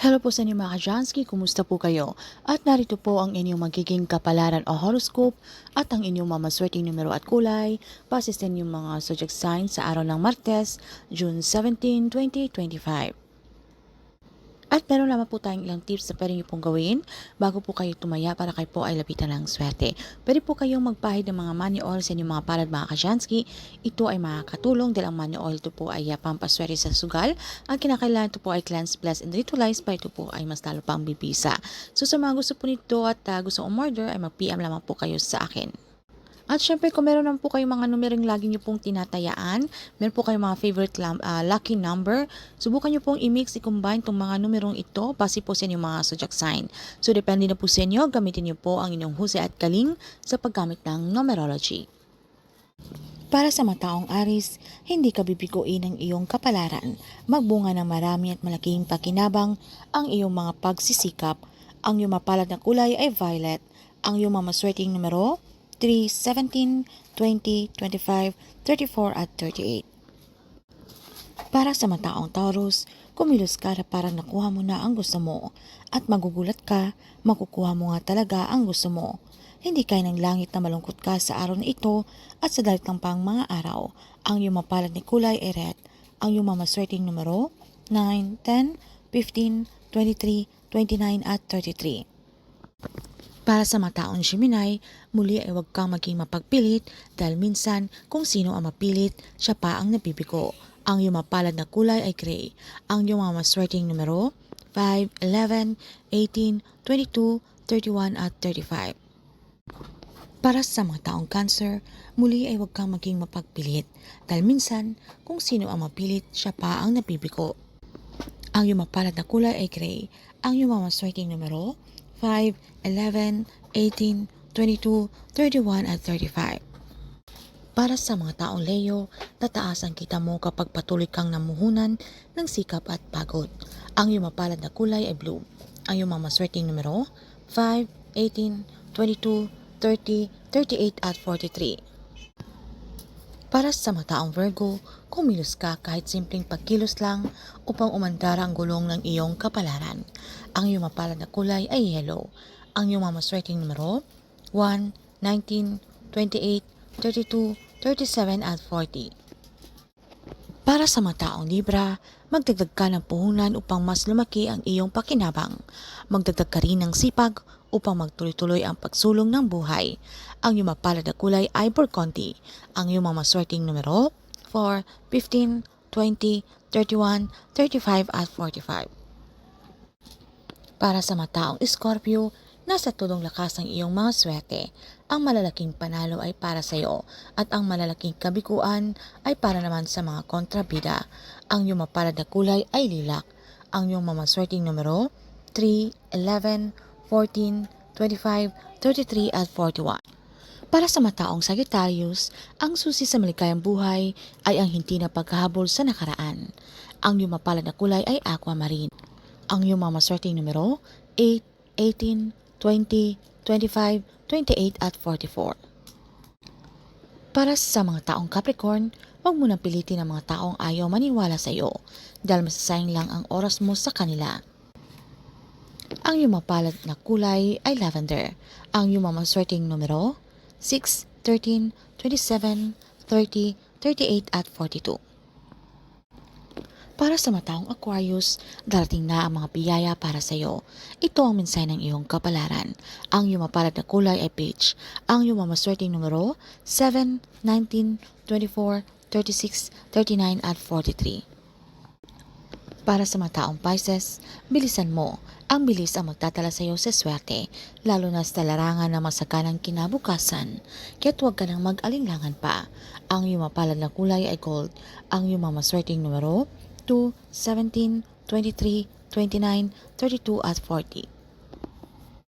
Hello po sa inyo mga Kajansky, kumusta po kayo? At narito po ang inyong magiging kapalaran o horoscope at ang inyong mamaswerteng numero at kulay base sa inyong mga zodiac signs sa araw ng Martes, June 17, 2025. At meron lamang po tayong ilang tips na pwede niyo pong gawin bago po kayo tumaya para kayo po ay lapitan ng swerte. Pwede po kayong magpahid ng mga money oil sa inyong mga palad mga Kajansky. Ito ay makakatulong dahil ang money oil ito po ay uh, pampaswerte sa sugal. Ang kinakailangan ito po ay cleanse, bless, and ritualize pa ito po ay mas lalo pang bibisa. So sa mga gusto po nito at uh, gusto umorder ay mag-PM lamang po kayo sa akin. At syempre, kung meron naman po kayong mga numerong lagi nyo pong tinatayaan, meron po kayong mga favorite ah, lucky number, subukan nyo pong i-mix, i-combine itong mga numerong ito base po sa inyong mga zodiac sign. So, depende na po sa inyo, gamitin nyo po ang inyong husay at galing sa paggamit ng numerology. Para sa mataong Aris, hindi ka bibiguin ng iyong kapalaran. Magbunga ng marami at malaking pakinabang ang iyong mga pagsisikap. Ang iyong mapalad na kulay ay violet. Ang iyong mamaswerteng numero 3, 17, 20, 25, 34 at 38. Para sa mataong Taurus, kumilos ka na parang nakuha mo na ang gusto mo at magugulat ka, makukuha mo nga talaga ang gusto mo. Hindi kaya ng langit na malungkot ka sa araw na ito at sa dalitang pang mga araw. Ang iyong mapalad ni kulay ay red. Ang iyong mamaswerteng numero 9, 10, 15, 23, 29 at 33. Para sa mataong Gemini, muli ay huwag kang maging mapagpilit dahil minsan kung sino ang mapilit, siya pa ang nabibigo. Ang iyong mapalad na kulay ay gray. Ang iyong mga maswerteng numero 5, 11, 18, 22, 31 at 35. Para sa mga taong cancer, muli ay huwag kang maging mapagpilit dahil minsan kung sino ang mapilit, siya pa ang nabibigo. Ang iyong mapalad na kulay ay gray. Ang iyong mga maswerteng numero 5, 11, 18, 22, 31 at 35. Para sa mga taong Leo, tataas ang kita mo kapag patuloy kang namuhunan ng sikap at pagod. Ang iyong mapalad na kulay ay blue. Ang iyong mga maswerteng numero 5, 18, 22, 30, 38 at 43. Para sa mga taong Virgo, kumilos ka kahit simpleng pagkilos lang upang umandara ang gulong ng iyong kapalaran. Ang iyong mapalad na kulay ay yellow. Ang iyong mamaswerteng numero 1, 19, 28, 32, 37 at 40. Para sa mga taong Libra, magdagdag ka ng puhunan upang mas lumaki ang iyong pakinabang. Magdagdag ka rin ng sipag upang magtuloy-tuloy ang pagsulong ng buhay. Ang iyong mapalad na kulay ay burgundy. Ang iyong mga maswerteng numero 4, 15, 20, 31, 35 at 45. Para sa mga taong Scorpio, nasa tulong lakas ang iyong mga swerte. Ang malalaking panalo ay para sa iyo at ang malalaking kabiguan ay para naman sa mga kontrabida. Ang iyong mapalad na kulay ay lilak. Ang iyong mamaswerteng numero 3, 11, 14, 25, 33 at 41. Para sa mataong Sagittarius, ang susi sa maligayang buhay ay ang hindi na paghahabol sa nakaraan. Ang iyong mapalad na kulay ay aquamarine. Ang iyong mga maswerteng numero 8, 18, 20, 25, 28 at 44. Para sa mga taong Capricorn, huwag mo nang pilitin ang mga taong ayaw maniwala sa iyo dahil masasayang lang ang oras mo sa kanila. Ang iyong mapalad na kulay ay lavender. Ang iyong mamaswerteng numero 6, 13, 27, 30, 38 at 42. Para sa mataong Aquarius, darating na ang mga biyaya para sa iyo. Ito ang mensahe ng iyong kapalaran. Ang iyong mapalad na kulay ay peach. Ang iyong mamaswerteng numero 7, 19, 24, 36, 39 at 43. Para sa mga taong Pisces, bilisan mo. Ang bilis ang magtatala sa iyo sa swerte, lalo na sa larangan ng masaganang kinabukasan. Kaya't huwag ka nang mag-alinlangan pa. Ang iyong mapalad na kulay ay gold. Ang iyong mamaswerteng numero 2, 17, 23, 29, 32 at 40.